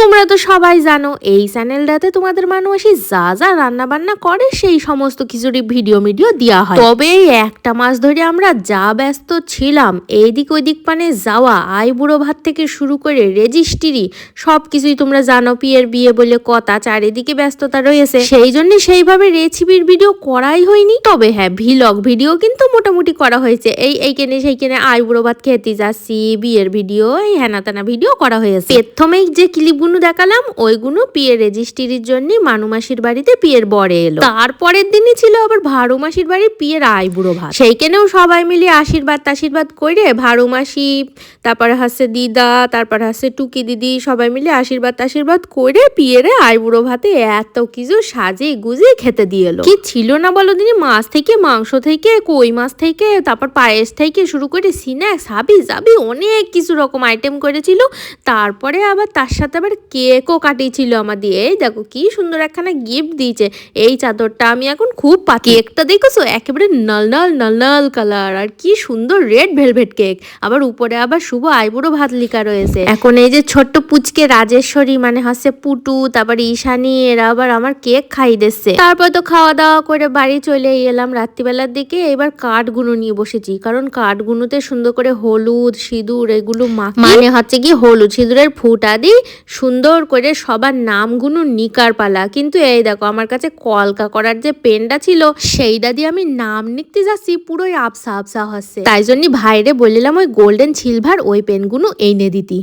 তোমরা তো সবাই জানো, এই চ্যানেলটাতে তোমাদের মানুষই যা যা রান্না বান্না করে সেই সমস্ত কিছুরই ভিডিও ভিডিও দেওয়া হয়। তবে একটা মাস ধরে আমরা যা ব্যস্ত ছিলাম এইদিক ওইদিক পানে যাওয়া, আই বুড়ো ভাত থেকে শুরু করে রেজিস্ট্রি সব কিছুই তোমরা জানো, পিয়ের বিয়ে বলে কথা, চারিদিকে ব্যস্ততা রয়েছে। সেই জন্য সেইভাবে রেসিপির ভিডিও করাই হয়নি। তবে হ্যাঁ ভিলগ ভিডিও কিন্তু মোটামুটি করা হয়েছে। এই এইখানে সেইখানে আই বুড়ো ভাত খেতে যাচ্ছি, বিয়ের ভিডিও এই হেনা তেনা ভিডিও করা হয়েছে। প্রথমেই যে ক্লিপগুলো দেখালাম ওইগুলো পিয়ের রেজিস্ট্রির জন্য মানুমাসির বাড়িতে পিয়ের বরে এলো। তারপরের দিনই ছিল আবার ভাড়ু মাসির বাড়ি পিয়ের আই বুড়ো ভাত। সেইখানেও সবাই মিলে আশীর্বাদ টাশীর্বাদ করে ভাড়ু মাসি, তারপরে হচ্ছে দিদা, তারপর হচ্ছে টুকি দিদি সবাই মিলে আশীর্বাদ টাশীর্বাদ করে পিয়েরে আই বুড়ো ভাতে এত কিছু সাজিয়ে গুজিয়ে খেতে দিয়ে এলো। কি ছিল না বলো দিনি, মাছ থেকে মাংস থেকে, কই মাছ থেকে, তারপর পায়েস থেকে শুরু করে স্ন্যাক্স, হাবি জাবি অনেক কিছু রকম আইটেম করেছিল। তারপরে আবার তার সাথে আবার কেকও কাটিয়েছিল আমাদের এই দেখো কি সুন্দর একখানা গিফট দিয়েছে। এই চাদরটা আমি এখন খুব পা কেকটা দেখেছ? একেবারে নল নল নল নল কালার আর কি সুন্দর রেড ভেলভেট কেক আবার উপরে আবার শুভ আইবুড়ো ভাত লিখা রয়েছে। এখন এই যে ছোট্ট পুচকে রাজেশ্বরী মানে হচ্ছে পুটু, তারপর ঈশানি, এরা আবার আমার কেক খাই দিচ্ছে। তারপর তো খাওয়া দাওয়া করে বাড়ি চলে এলাম রাত্রিবেলার দিকে। এবার কাঠগুলো নিয়ে বসেছি। কারণ কাঠগুলোতে সুন্দর করে হলুদ, সিঁদুর এগুলো মানে হচ্ছে কি হলুদ, সিঁদুরের ফুটা দিই সুন্দর করে সবার নামগুলো নিকার পালা। কিন্তু এই দেখো, আমার কাছে কলকা করার যে পেনটা ছিল, সেইটা দিয়ে আমি নাম লিখতে যাচ্ছি, পুরোই আবসা আবসা হচ্ছে। তাই জন্য ভাইরে বললাম, ওই গোল্ডেন সিলভার ওই পেনগুলো এনে দিতি।